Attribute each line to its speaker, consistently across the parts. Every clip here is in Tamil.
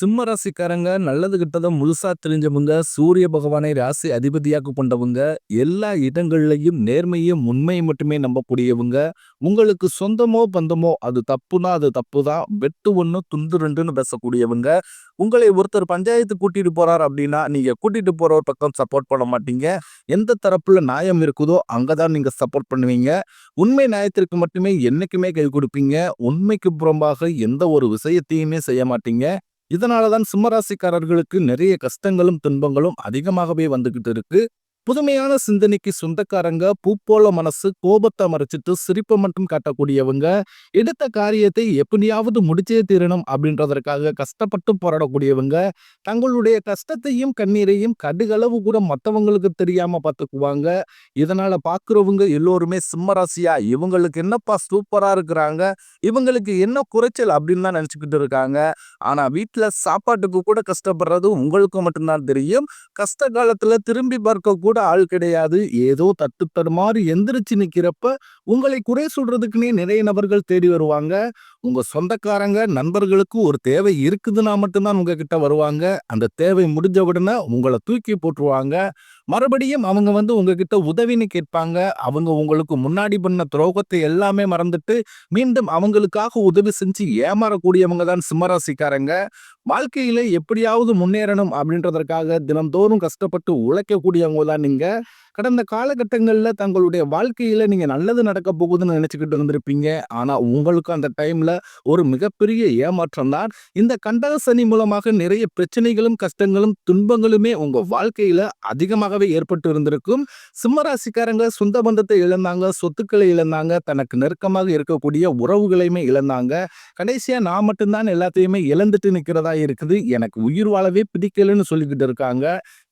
Speaker 1: சிம்ம ராசிக்காரங்க நல்லது கிட்டதை முழுசா தெரிஞ்சவங்க சூரிய பகவானை ராசி அதிபதியாக கொண்டவங்க எல்லா இடங்கள்லையும் நேர்மையும் உண்மையும் மட்டுமே நம்பக்கூடியவங்க. உங்களுக்கு சொந்தமோ பந்தமோ அது தப்புனா அது தப்பு தான் வெட்டு ஒண்ணு துண்டு ரெண்டுன்னு பேசக்கூடியவங்க. உங்களை ஒருத்தர் பஞ்சாயத்து கூட்டிட்டு போறார் அப்படின்னா நீங்க கூட்டிட்டு போற ஒரு பக்கம் சப்போர்ட் பண்ண மாட்டீங்க. எந்த தரப்புல நியாயம் இருக்குதோ அங்கதான் நீங்க சப்போர்ட் பண்ணுவீங்க. உண்மை நியாயத்திற்கு மட்டுமே என்னைக்குமே கை கொடுப்பீங்க. உண்மைக்கு புறம்பாக எந்த ஒரு விஷயத்தையுமே செய்ய மாட்டீங்க. இதனால தான் சிம்மராசிக்காரர்களுக்கு நிறைய கஷ்டங்களும் துன்பங்களும் அதிகமாகவே வந்துகிட்டு இருக்கு. புதுமையான சிந்தனைக்கு சொந்தக்காரங்க பூப்போல மனசு கோபத்தை மறைச்சிட்டு சிரிப்பை மட்டும் காட்டக்கூடியவங்க எடுத்த காரியத்தை எப்படியாவது முடிச்சே தீரணும் அப்படின்றதற்காக கஷ்டப்பட்டு போராடக்கூடியவங்க தங்களுடைய கஷ்டத்தையும் கண்ணீரையும் கடுகளவு கூட மற்றவங்களுக்கு தெரியாம பார்த்துக்குவாங்க. இதனால பார்க்குறவங்க எல்லோருமே சிம்மராசியா இவங்களுக்கு என்னப்பா சூப்பரா இருக்கிறாங்க இவங்களுக்கு என்ன குறைச்சல் அப்படின்னு தான் நினச்சிக்கிட்டு இருக்காங்க. ஆனா வீட்டில் சாப்பாட்டுக்கு கூட கஷ்டப்படுறது உங்களுக்கு மட்டும்தான் தெரியும். கஷ்ட காலத்துல திரும்பி பார்க்க கூட ஆள் கிடையாது. ஏதோ தட்டு தடுமாறி எந்திரிச்சு நிற்கிறப்ப உங்களை குறை சொல்றதுக்குன்னே நிறைய நபர்கள் தேடி வருவாங்க. உங்க சொந்தக்காரங்க நண்பர்களுக்கு ஒரு தேவை இருக்குதுன்னா மட்டும்தான் உங்ககிட்ட வருவாங்க. அந்த தேவை முடிஞ்ச உடனே உங்களை தூக்கி போட்டுருவாங்க. மறுபடியும் அவங்க வந்து உங்ககிட்ட உதவின்னு கேட்பாங்க. அவங்க உங்களுக்கு முன்னாடி பண்ண துரோகத்தை எல்லாமே மறந்துட்டு மீண்டும் அவங்களுக்காக உதவி செஞ்சு ஏமாறக்கூடியவங்க தான் சிம்மராசிக்காரங்க வாழ்க்கையில எப்படியாவது முன்னேறணும் அப்படின்றதற்காக தினந்தோறும் கஷ்டப்பட்டு உழைக்கக்கூடியவங்க தான் நீங்க. கடந்த காலகட்டங்களில் தங்களுடைய வாழ்க்கையில் நீங்கள் நல்லது நடக்க போகுதுன்னு நினச்சிக்கிட்டு இருந்திருப்பீங்க. ஆனால் உங்களுக்கு அந்த டைமில் ஒரு மிகப்பெரிய ஏமாற்றம் தான். இந்த கண்டக சனி மூலமாக நிறைய பிரச்சனைகளும் கஷ்டங்களும் துன்பங்களுமே உங்கள் வாழ்க்கையில் அதிகமாகவே ஏற்பட்டு இருந்திருக்கும். சிம்மராசிக்காரங்க சொந்த பந்தத்தை இழந்தாங்க சொத்துக்களை இழந்தாங்க தனக்கு நெருக்கமாக இருக்கக்கூடிய உறவுகளையுமே இழந்தாங்க. கடைசியாக நான் மட்டும்தான் எல்லாத்தையுமே இழந்துட்டு நிற்கிறதா இருக்குது. எனக்கு உயிர் வாழவே பிடிக்கலன்னு சொல்லிக்கிட்டு இருக்காங்க.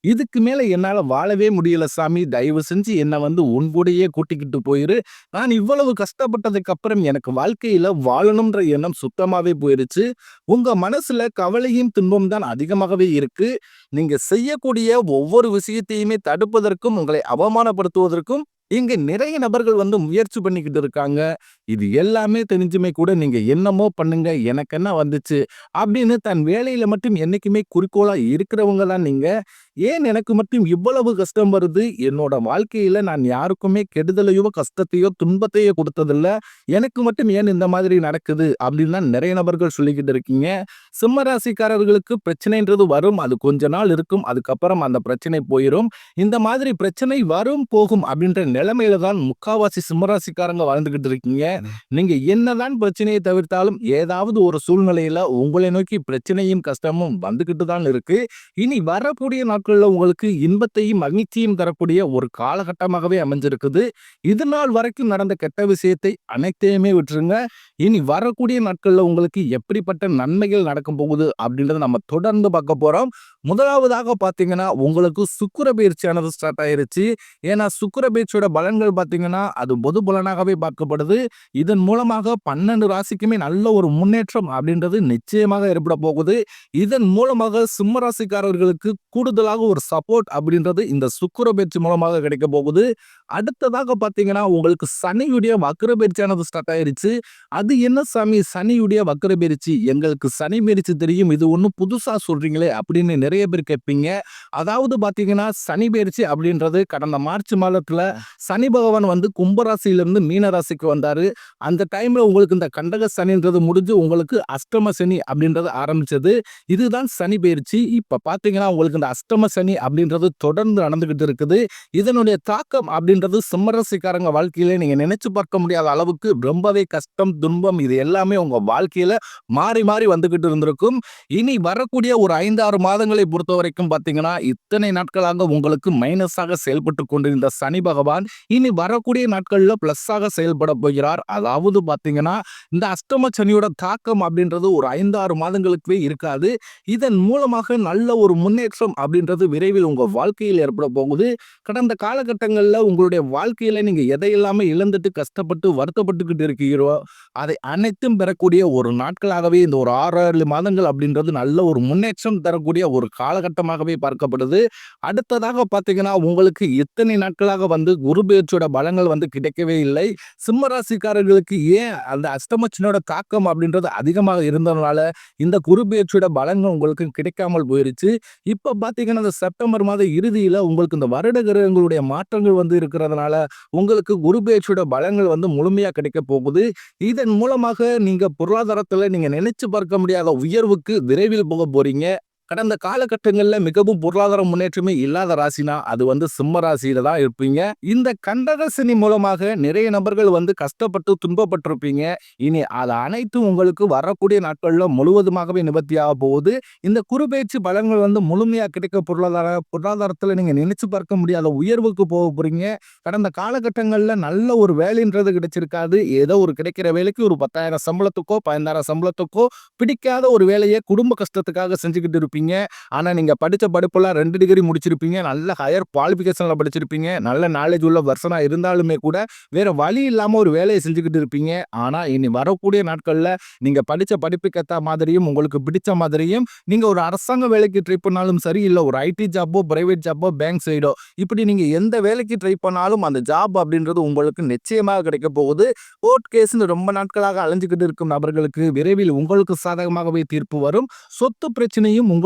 Speaker 1: இதுக்கு மேல என்னால வாழவே முடியல சாமி. தயவு செஞ்சு என்னை வந்து உன் கூட்டிக்கிட்டு போயிரு. நான் இவ்வளவு கஷ்டப்பட்டதுக்கு அப்புறம் எனக்கு வாழ்க்கையில வாழணும்ன்ற எண்ணம் சுத்தமாவே போயிருச்சு. உங்க மனசுல கவலையும் துன்பம் தான் அதிகமாகவே இருக்கு. நீங்க செய்யக்கூடிய ஒவ்வொரு விஷயத்தையுமே தடுப்பதற்கும் உங்களை அவமானப்படுத்துவதற்கும் இங்க நிறைய நபர்கள் வந்து முயற்சி பண்ணிக்கிட்டு இருக்காங்க. இது எல்லாமே தெரிஞ்சுமே கூட நீங்க என்னமோ பண்ணுங்க எனக்கு என்ன வந்துச்சு? அப்படின்னு தன் வேலையில மட்டும் என்னைக்குமே குறிக்கோளா இருக்கிறவங்க தான் நீங்க. ஏன் எனக்கு மட்டும் இவ்வளவு கஷ்டம் வருது? என்னோட வாழ்க்கையில நான் யாருக்குமே கெடுதலையோ கஷ்டத்தையோ துன்பத்தையோ கொடுத்ததில்ல. எனக்கு மட்டும் ஏன் இந்த மாதிரி நடக்குது? அப்படின்னு தான் நிறைய நபர்கள் சொல்லிக்கிட்டு இருக்கீங்க. சிம்மராசிக்காரர்களுக்கு பிரச்சனைன்றது வரும். அது கொஞ்ச நாள் இருக்கும். அதுக்கப்புறம் அந்த பிரச்சனை போயிடும் இந்த மாதிரி பிரச்சனை வரும் போகும் அப்படின்ற நிலைமையில தான் முக்காவாசி சிம்மராசிக்காரங்க வாழ்ந்துகிட்டு இருக்கீங்க. நீங்க என்னதான் பிரச்சனையை தவிர்த்தாலும் ஏதாவது ஒரு சூழ்நிலையில உங்களை நோக்கி பிரச்சனையும் கஷ்டமும் வந்துகிட்டு தான் இருக்கு. இனி வரக்கூடிய நாட்கள்ல உங்களுக்கு இன்பத்தையும் மகிழ்ச்சியும் தரக்கூடிய ஒரு காலகட்டமாகவே அமைஞ்சிருக்குது. இது நாள் வரைக்கும் நடந்த கெட்ட விஷயத்தை அனைத்தையுமே விட்டுருங்க. இனி வரக்கூடிய நாட்கள்ல உங்களுக்கு எப்படிப்பட்ட நன்மைகள் நடக்கும் போகுது அப்படின்றத நம்ம தொடர்ந்து பார்க்க போறோம். முதலாவதாக பாத்தீங்கன்னா உங்களுக்கு சுக்குர பயிற்சியானது ஸ்டார்ட் ஆயிருச்சு. ஏன்னா சுக்குர பயிற்சியோட பலன்கள் பார்த்தீங்கன்னா அது பொது பலனாகவே பார்க்கப்படுது. இதன் மூலமாக பன்னெண்டு ராசிக்குமே நல்ல ஒரு முன்னேற்றம் அப்படின்றது நிச்சயமாக ஏற்பட போகுது. இதன் மூலமாக சிம்ம ராசிக்காரர்களுக்கு கூடுதலாக ஒரு சப்போர்ட் அப்படின்றது இந்த சுக்குர பயிற்சி மூலமாக கிடைக்க போகுது. அடுத்ததாக பாத்தீங்கன்னா உங்களுக்கு சனியுடைய வக்கர பயிற்சியானது ஸ்டார்ட் ஆயிருச்சு. அது என்ன சாமி? சனியுடைய வக்கர பயிற்சி. எங்களுக்கு சனி பயிற்சி தெரியும். இது ஒன்றும் புதுசா சொல்றீங்களே அப்படின்னு நிறைய பேர் கேட்பீங்க. அதாவது பாத்தீங்கன்னா சனி பயிற்சி அப்படின்றது கடந்த மார்ச் மாதத்துல சனி பகவான் வந்து கும்பராசியிலிருந்து மீன ராசிக்கு வந்தாரு. அந்த டைமில் உங்களுக்கு இந்த கண்டக சனின்றது முடிஞ்சு உங்களுக்கு அஷ்டம சனி அப்படின்றது ஆரம்பித்தது இதுதான் சனி பயிற்சி. இப்போ பார்த்தீங்கன்னா உங்களுக்கு இந்த அஷ்டம சனி அப்படின்றது தொடர்ந்து நடந்துக்கிட்டு இருக்குது. இதனுடைய தாக்கம் அப்படின்றது சிம்மரசிக்காரங்க வாழ்க்கையில நீங்கள் நினைச்சு பார்க்க முடியாத அளவுக்கு ரொம்பவே கஷ்டம் துன்பம் இது எல்லாமே உங்கள் வாழ்க்கையில் மாறி மாறி வந்துக்கிட்டு இருந்திருக்கும். இனி வரக்கூடிய ஒரு ஐந்து ஆறு மாதங்களை பொறுத்த வரைக்கும் பார்த்தீங்கன்னா இத்தனை நாட்களாக உங்களுக்கு மைனஸாக செயல்பட்டு கொண்டிருந்த சனி பகவான் இனி வரக்கூடிய நாட்களில் ப்ளஸ்ஸாக செயல்பட போகிறார். அதாவது பார்த்தீங்கன்னா இந்த அஷ்டம சனியோட தாக்கம் அப்படின்றது ஒரு ஐந்து ஆறு மாதங்களுக்குவே இருக்காது. இதன் மூலமாக நல்ல ஒரு முன்னேற்றம் அப்படின்றது விரைவில் உங்கள் வாழ்க்கையில் ஏற்பட போகுது. கடந்த காலகட்டங்களில் உங்களுடைய வாழ்க்கையில் நீங்கள் எதையெல்லாமே இழந்துட்டு கஷ்டப்பட்டு வருத்தப்பட்டுக்கிட்டு இருக்கிறோ அதை அனைத்தும் பெறக்கூடிய ஒரு நாட்களாகவே இந்த ஒரு ஆறு ஏழு மாதங்கள் அப்படின்றது நல்ல ஒரு முன்னேற்றம் தரக்கூடிய ஒரு காலகட்டமாகவே பார்க்கப்படுது. அடுத்ததாக பார்த்தீங்கன்னா உங்களுக்கு இத்தனை நாட்களாக வந்து குரு பெயர்ச்சியோட பலங்கள் வந்து கிடைக்கவே இல்லை. சிம்ம ராசிக்காரர்களுக்கு ஏன் அந்த அஸ்தமச்சனோட தாக்கம் அப்படின்றது அதிகமாக இருந்ததுனால, இந்த குரு பெயர்ச்சியோட பலன்கள் உங்களுக்கு கிடைக்காமல் போயிருச்சு. இப்போ பார்த்தீங்கன்னா, இந்த செப்டம்பர் மாத இறுதியில் உங்களுக்கு இந்த வருட கிரகங்களுடைய மாற்றங்கள் வந்து இருக்கிறதுனால, உங்களுக்கு குரு பலங்கள் பலன்கள் வந்து முழுமையாக கிடைக்கப் போகுது. இதன் மூலமாக நீங்கள் பொருளாதாரத்தில் நீங்கள் நினைச்சு பார்க்க முடியாத உயர்வுக்கு விரைவில் போக போகிறீங்க கடந்த காலகட்டங்களில் மிகவும் பொருளாதார முன்னேற்றமே இல்லாத ராசினா, அது வந்து சிம்ம ராசியில தான் இருப்பீங்க. இந்த கண்டக சனி மூலமாக நிறைய நபர்கள் வந்து கஷ்டப்பட்டு துன்பப்பட்டிருப்பீங்க. இனி அது அனைத்தும் உங்களுக்கு வரக்கூடிய நாட்களில் முழுவதுமாகவே நிவர்த்தியாக போகுது. இந்த குறுபெயர்ச்சி பலன்கள் வந்து முழுமையாக கிடைக்க பொருளாதார பொருளாதாரத்தில் நீங்கள் நினைச்சு பார்க்க முடியாத உயர்வுக்கு போக போறீங்க. கடந்த காலகட்டங்களில் நல்ல ஒரு வேலைன்றது கிடைச்சிருக்காது. ஏதோ ஒரு கிடைக்கிற வேலைக்கு ஒரு 10,000 சம்பளத்துக்கோ, 15,000 சம்பளத்துக்கோ பிடிக்காத ஒரு வேலையை குடும்ப கஷ்டத்துக்காக செஞ்சுக்கிட்டு இருப்பீங்க. ஆனால் நீங்கள் படித்த படிப்பெல்லாம் ரெண்டு டிகிரி முடிச்சிருப்பீங்க. நல்ல ஹையர் குவாலிஃபிகேஷனில் படிச்சிருப்பீங்க. நல்ல நாலேஜ் உள்ள பர்சனாக இருந்தாலுமே கூட, வேறு வழி இல்லாமல் ஒரு வேலையை செஞ்சுக்கிட்டு இருப்பீங்க. ஆனால் இனி வரக்கூடிய நாட்களில் நீங்கள் படித்த படிப்புக்கு மாதிரியும், உங்களுக்கு பிடிச்ச மாதிரியும், நீங்கள் ஒரு அரசாங்க வேலைக்கு ட்ரை பண்ணாலும் சரி, இல்லை ஒரு ஐடி ஜாப்போ, பிரைவேட் ஜாப்போ, பேங்க் சைடோ, இப்படி நீங்கள் எந்த வேலைக்கு ட்ரை பண்ணாலும் அந்த ஜாப் அப்படின்றது உங்களுக்கு நிச்சயமாக கிடைக்க போகுது. கோர்ட் கேஸ்ன்னு ரொம்ப நாட்களாக அலைஞ்சிக்கிட்டு இருக்கும் நபர்களுக்கு விரைவில் உங்களுக்கு சாதகமாகவே தீர்ப்பு வரும். சொத்து பிரச்சனையும் உங்களுக்கு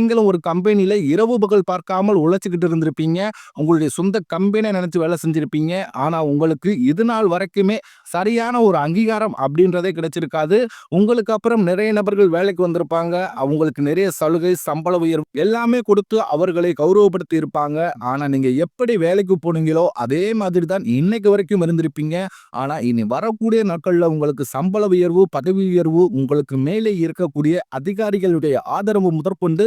Speaker 1: நீங்களும் ஒரு கம்பெனியில் இரவு பகல் பார்க்காமல் உழைச்சிக்கிட்டு இருந்திருப்பீங்க. உங்களுடைய சொந்த கம்பெனியை நினச்சி வேலை செஞ்சுருப்பீங்க ஆனால் உங்களுக்கு இது நாள் வரைக்குமே சரியான ஒரு அங்கீகாரம் அப்படின்றதே கிடைச்சிருக்காது. உங்களுக்கு அப்புறம் நிறைய நபர்கள் வேலைக்கு வந்திருப்பாங்க. அவங்களுக்கு நிறைய சலுகை, சம்பள உயர்வு எல்லாமே கொடுத்து அவர்களை கௌரவப்படுத்தி இருப்பாங்க. ஆனால் நீங்கள் எப்படி வேலைக்கு போனீங்களோ, அதே மாதிரி தான் இன்னைக்கு வரைக்கும் இருந்திருப்பீங்க. ஆனால் இனி வரக்கூடிய நாட்களில் உங்களுக்கு சம்பள உயர்வு, பதவி உயர்வு, உங்களுக்கு மேலே இருக்கக்கூடிய அதிகாரிகளுடைய ஆதரவு முதற்கொண்டு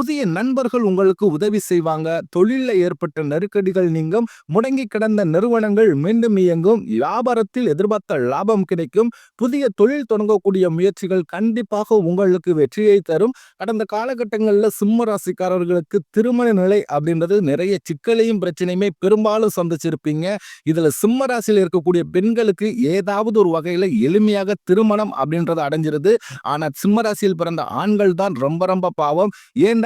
Speaker 1: புதிய நண்பர்கள் உங்களுக்கு உதவி செய்வாங்க. தொழிலில் ஏற்பட்ட நெருக்கடிகள் நீங்கும். முடங்கி கிடந்த நிறுவனங்கள் மீண்டும் இயங்கும். வியாபாரத்தில் எதிர்பார்த்த லாபம் கிடைக்கும். புதிய தொழில் தொடங்கக்கூடிய முயற்சிகள் கண்டிப்பாக உங்களுக்கு வெற்றியை தரும். கடந்த காலகட்டங்களில் சிம்ம ராசிக்காரர்களுக்கு திருமண நிலை அப்படின்றது நிறைய சிக்கலையும், பிரச்சனையுமே பெரும்பாலும் சந்திச்சிருப்பீங்க. இதில் சிம்ம ராசியில் இருக்கக்கூடிய பெண்களுக்கு ஏதாவது ஒரு வகையில் எளிமையாக திருமணம் அப்படின்றது அடைஞ்சிருது. ஆனால் சிம்ம ராசியில் பிறந்த ஆண்கள் தான் ரொம்ப ரொம்ப பாவம்.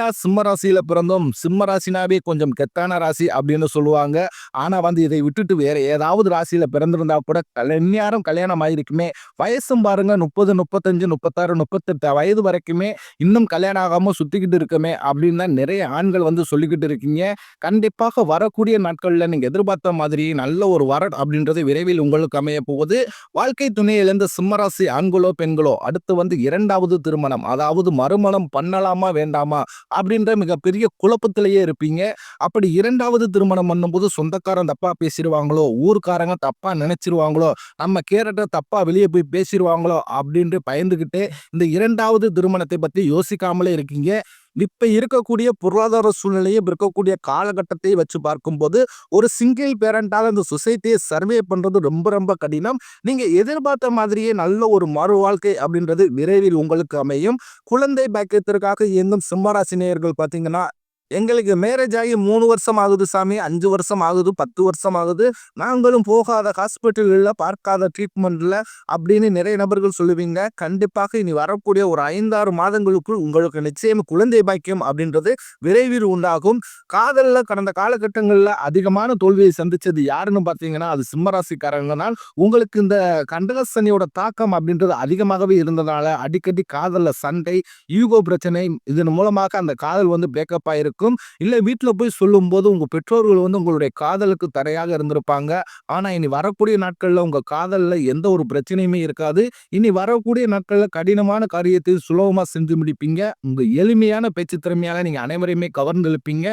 Speaker 1: ஏன்டா சிம்ம ராசியில் பிறந்தோம்? சிம்ம ராசினாவே கொஞ்சம் கெத்தான ராசி அப்படின்னு சொல்லுவாங்க. ஆனால் வந்து இதை விட்டுட்டு வேற ஏதாவது ராசியில் பிறந்திருந்தா கூட கல்யாணம் கல்யாணம் ஆகிருக்குமே வயசும் பாருங்க 30, 35, 36, 38 வயது வரைக்குமே இன்னும் கல்யாணம் ஆகாமல் சுற்றிக்கிட்டு இருக்குமே அப்படின்னு தான் நிறைய ஆண்கள் வந்து சொல்லிக்கிட்டு இருக்கீங்க. கண்டிப்பாக வரக்கூடிய நாட்களில் நீங்கள் எதிர்பார்த்த மாதிரி நல்ல ஒரு வரட் அப்படின்றது விரைவில் உங்களுக்கு அமையப் போகுது. வாழ்க்கை துணையிலிருந்து இழந்த சிம்ம ராசி ஆண்களோ, பெண்களோ அடுத்து வந்து இரண்டாவது திருமணம் அதாவது மறுமணம் பண்ணலாமா? வேண்டாமா? அப்படின்ற மிகப்பெரிய குழப்பத்திலேயே இருப்பீங்க. அப்படி இரண்டாவது திருமணம் பண்ணும்போது சொந்தக்காரன் தப்பா பேசிடுவாங்களோ ஊர்க்காரங்க தப்பா நினைச்சிருவாங்களோ, நம்ம கேரக்டர் தப்பா வெளியே போய் பேசிடுவாங்களோ அப்படின்ட்டு பயந்துக்கிட்டே இந்த இரண்டாவது திருமணத்தை பத்தி யோசிக்காமலே இருக்கீங்க. இப்போ இருக்கக்கூடிய பொருளாதார சூழ்நிலையும், இருக்கக்கூடிய காலகட்டத்தை வச்சு பார்க்கும்போது, ஒரு சிங்கிள் பேரண்டால இந்த சொசைட்டியை சர்வே பண்ணுறது ரொம்ப ரொம்ப கடினம். நீங்கள் எதிர்பார்த்த மாதிரியே நல்ல ஒரு மறு வாழ்க்கை அப்படின்றது விரைவில் உங்களுக்கு அமையும். குழந்தை பாக்கியத்திற்காக இயங்கும் சிம்ம நேயர்கள் பார்த்தீங்கன்னா, எங்களுக்கு மேரேஜ் ஆகி மூணு வருஷம் ஆகுது சாமி, அஞ்சு வருஷம் ஆகுது, 10 வருஷம் ஆகுது. நாங்களும் போகாத ஹாஸ்பிட்டல்களில் பார்க்காத ட்ரீட்மெண்ட்டில் அப்படின்னு நிறைய நபர்கள் சொல்லுவீங்க. கண்டிப்பாக இனி வரக்கூடிய ஒரு 5, 6 மாதங்களுக்குள் உங்களுக்கு நிச்சயம் குழந்தை பாக்கியம் அப்படின்றது விரைவில் உண்டாகும். காதலில் கடந்த காலகட்டங்களில் அதிகமான தோல்வியை சந்தித்தது யாருன்னு பார்த்தீங்கன்னா, அது சிம்மராசிக்காரங்கனால் தான். உங்களுக்கு இந்த கண்டகசனியோட தாக்கம் அப்படின்றது அதிகமாகவே இருந்ததால, அடிக்கடி காதலில் சண்டை, ஈகோ பிரச்சனை இதன் மூலமாக அந்த காதல் வந்து பிரேக்கப் ஆகிருக்கும் இருக்கும். இல்லை வீட்டில் போய் சொல்லும்போது உங்கள் பெற்றோர்கள் வந்து உங்களுடைய காதலுக்கு தடையாக இருந்திருப்பாங்க. ஆனால் இனி வரக்கூடிய நாட்களில் உங்கள் காதலில் எந்த ஒரு பிரச்சனையுமே இருக்காது. இனி வரக்கூடிய நாட்களில் கடினமான காரியத்தை சுலபமாக செஞ்சு முடிப்பீங்க. உங்கள் எளிமையான பேச்சு திறமையாக நீங்கள் அனைவரையுமே கவர்ந்தெழுப்பீங்க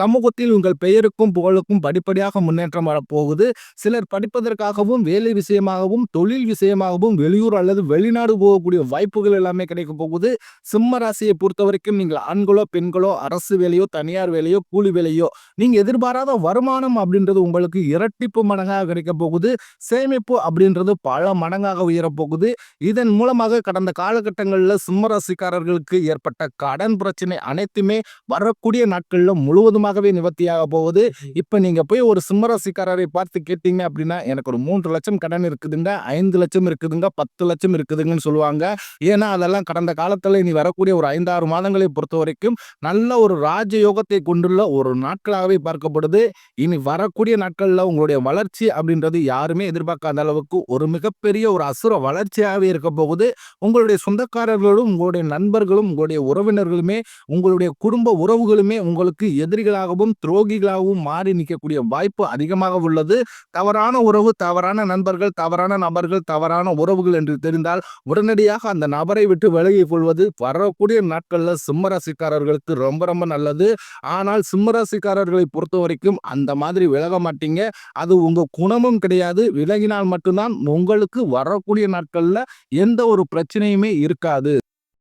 Speaker 1: சமூகத்தில் உங்கள் பெயருக்கும் புகழுக்கும் படிப்படியாக முன்னேற்றம் வரப்போகுது. சிலர் படிப்பதற்காகவும் வேலை விஷயமாகவும் தொழில் விஷயமாகவும் வெளியூர் அல்லது வெளிநாடு போகக்கூடிய வாய்ப்புகள் எல்லாமே கிடைக்க போகுது. சிம்ம ராசியை பொறுத்த வரைக்கும் நீங்கள் ஆண்களோ பெண்களோ அரசு வேலையோ தனியார் வேலையோ கூலி வேலையோ நீங்க எதிர்பாராத வருமானம் அப்படின்றது உங்களுக்கு இரட்டிப்பு மடங்காக கிடைக்க போகுது. சேமிப்பு அப்படின்றது பல மடங்காக உயரப் போகுது. இதன் மூலமாக கடந்த காலகட்டங்களில் சிம்ம ராசிக்காரர்களுக்கு ஏற்பட்ட கடன் பிரச்சனை அனைத்துமே வரக்கூடிய நாட்கள்ல முழுவதுமாகவே நிவர்த்தியாக போகுது. இப்ப நீங்க போய் ஒரு சிம்ம ராசிக்காரரை பார்த்து கேட்டீங்க அப்படின்னா எனக்கு ஒரு மூன்று லட்சம் கடன் இருக்குதுங்க ஐந்து லட்சம் இருக்குதுங்க பத்து லட்சம் இருக்குதுங்கன்னு சொல்லுவாங்க. ஏன்னா அதெல்லாம் கடந்த காலத்துல இனி வரக்கூடிய ஒரு ஐந்தாறு மாதங்களை பொறுத்த வரைக்கும் நல்ல ஒரு யோகத்தை கொண்டுள்ள ஒரு நாட்களாகவே பார்க்கப்படுது. இனி வரக்கூடிய நாட்களில் உங்களுடைய வளர்ச்சி அப்படின்றது யாருமே எதிர்பார்க்காத அளவுக்கு ஒரு மிகப்பெரிய ஒரு அசுர வளர்ச்சியாகவே இருக்க போகுது. உங்களுடைய சொந்தக்காரர்களும் உங்களுடைய நண்பர்களும் உங்களுடைய உறவினர்களுமே உங்களுடைய குடும்ப உறவுகளுமே உங்களுக்கு எதிரிகளாகவும் துரோகிகளாகவும் மாறி நிற்கக்கூடிய வாய்ப்பு அதிகமாக உள்ளது. தவறான உறவு தவறான நண்பர்கள் தவறான நபர்கள் தவறான உறவுகள் என்று தெரிந்தால் உடனடியாக அந்த நபரை விட்டு விலகிக் கொள்வது வரக்கூடிய நாட்களில் சிம்மராசிக்காரர்களுக்கு ரொம்ப ரொம்ப நல்லது. ஆனால் சிம்மராசிக்காரர்களை பொறுத்த வரைக்கும் அந்த மாதிரி விலக மாட்டீங்க. அது உங்கள் குணமும் கிடையாது. விலகினால் மட்டும்தான் உங்களுக்கு வரக்கூடிய நாட்களில் எந்த ஒரு பிரச்சனையுமே இருக்காது.